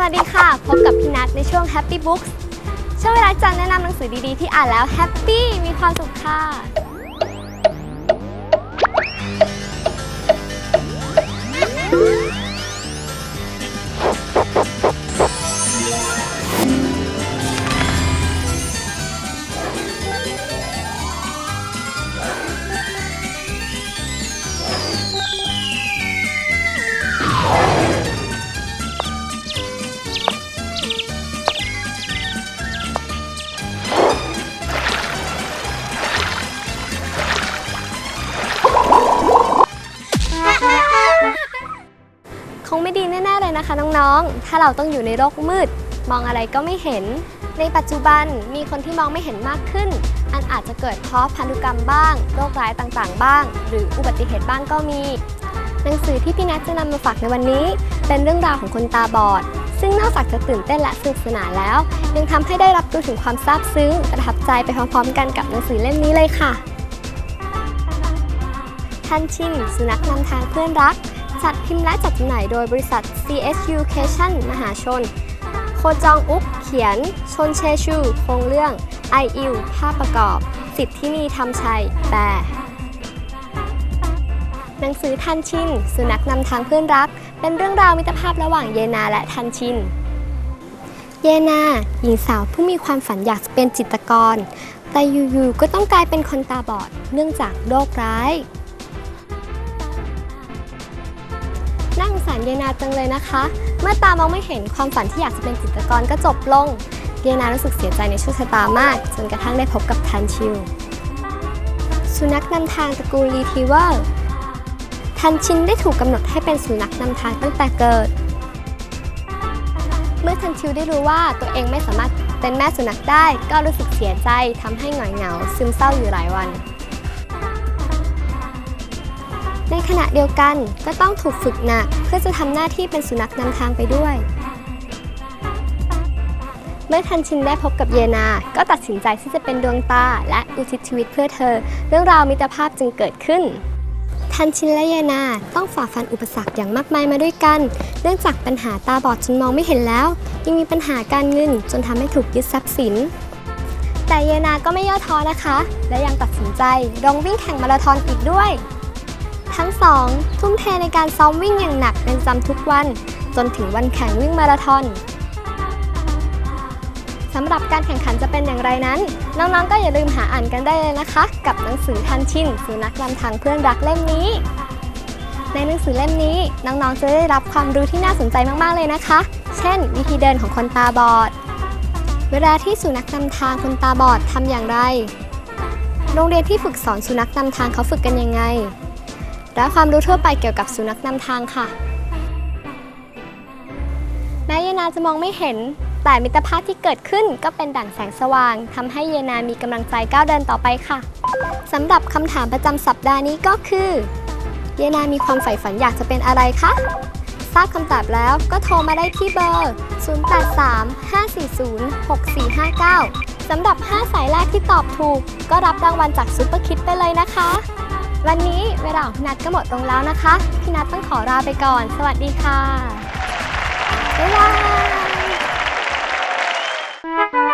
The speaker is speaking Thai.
วัสดีค่ะ พบกับพี่นัทในช่วง Happy Books ช่วงเวลาจันแนะนำหนังสือดีๆ ที่อ่านแล้วแฮปปี้มีความสุขค่ะ คงไม่ดีแน่ๆเลยนะคะน้องๆ ถ้าเราต้องอยู่ในโลกมืด มองอะไรก็ไม่เห็น ในปัจจุบันมีคนที่มองไม่เห็นมากขึ้น อันอาจจะเกิดเพราะพันธุกรรมบ้าง โรคร้ายต่างๆ บ้าง หรืออุบัติเหตุบ้างก็มี หนังสือที่พี่นัทจะนำมาฝากในวันนี้ เป็นเรื่องราวของคนตาบอด ซึ่งนอกจากจะตื่นเต้นและสนุกสนานแล้ว ยังทำให้ได้รับรู้ถึงความซาบซึ้งประทับใจไปพร้อมๆ กันกับหนังสือเล่มนี้เลยค่ะ ท่านชินสุนัขนำทางเพื่อนรัก จัดพิมพ์และจัดจำหน่ายโดยบริษัท CSU Cation มหาชน โคจองอุกเขียน ชนเชชู โครงเรื่องไออิวภาพประกอบ สิทธินีทำชัยแปลหนังสือทันชิน สุนัขนำทางเพื่อนรัก เป็นเรื่องราวมิตรภาพระหว่างเยนาและทันชิน เยนา หญิงสาวผู้มีความฝันอยากจะเป็นจิตรกร แต่อยู่ๆก็ต้องกลายเป็นคนตาบอด เนื่องจากโรคร้าย น่าสงสารเยนาจังเลยนะคะ เมื่อตามองไม่เห็นความฝันที่อยากจะเป็นจิตรกรก็จบลงเยนารู้สึกเสียใจในโชคชะตามาก จนกระทั่งได้พบกับทันชิว สุนัขนำทางตระกูลรีทีเวอร์ทันชินได้ถูกกำหนดให้เป็นสุนัขนำทางตั้งแต่เกิด เมื่อทันชิวได้รู้ว่าตัวเองไม่สามารถเป็นแม่สุนัขได้ ก็รู้สึกเสียใจทำให้หงอยเหงา ซึมเศร้าอยู่หลายวัน ในขณะเดียวกันก็ต้องถูกฝึกหนักเพื่อจะทำหน้าที่เป็นสุนัขนำทางไปด้วย เมื่อทันชินได้พบกับเยนา ก็ตัดสินใจที่จะเป็นดวงตาและอุทิศชีวิตเพื่อเธอ เรื่องราวมิตรภาพจึงเกิดขึ้น ทันชินและเยนาต้องฝ่าฟันอุปสรรคอย่างมากมายมาด้วยกัน เนื่องจากปัญหาตาบอดจนมองไม่เห็นแล้ว ยังมีปัญหาการเงินจนทำให้ถูกยึดทรัพย์สินแต่เยนาก็ไม่ย่อท้อนะคะ และยังตัดสินใจลองวิ่งแข่งมาราธอนอีกด้วย ทั้งสองทุ่มเทในการซ้อมวิ่งอย่างหนักเป็นประจำทุกวัน จนถึงวันแข่งวิ่งมาราธอนสำหรับการแข่งขันจะเป็นอย่างไรนั้น น้องๆก็อย่าลืมหาอ่านกันได้เลยนะคะ กับหนังสือทันชินสุนัขนำทางเพื่อนรักเล่มนี้ ในหนังสือเล่มนี้น้องๆจะได้รับความรู้ที่น่าสนใจมากๆเลยนะคะ เช่น วิธีเดินของคนตาบอด เวลาที่สุนัขนำทางคนตาบอดทำอย่างไร โรงเรียนที่ฝึกสอนสุนัขนำทางเขาฝึกกันยังไง และความรู้ทั่วไปเกี่ยวกับสุนัขนำทางค่ะ แม้เยนาจะมองไม่เห็น แต่มิตรภาพที่เกิดขึ้นก็เป็นด่านแสงสว่างทำให้เยนามีกำลังใจก้าวเดินต่อไปค่ะสำหรับคำถามประจำสัปดาห์นี้ก็คือ เยนามีความใฝ่ฝันอยากจะเป็นอะไรคะทราบคำตอบแล้วก็โทรมาได้ที่เบอร์ 0835406459 สำหรับ 5 สายแรกที่ตอบถูก ก็รับรางวัลจากซุปเปอร์คิดไปเลยนะคะ วันนี้เวลาของพี่นัทก็หมดลงแล้วนะคะ พี่นัทต้องขอลาไปก่อน สวัสดีค่ะ บ๊ายบาย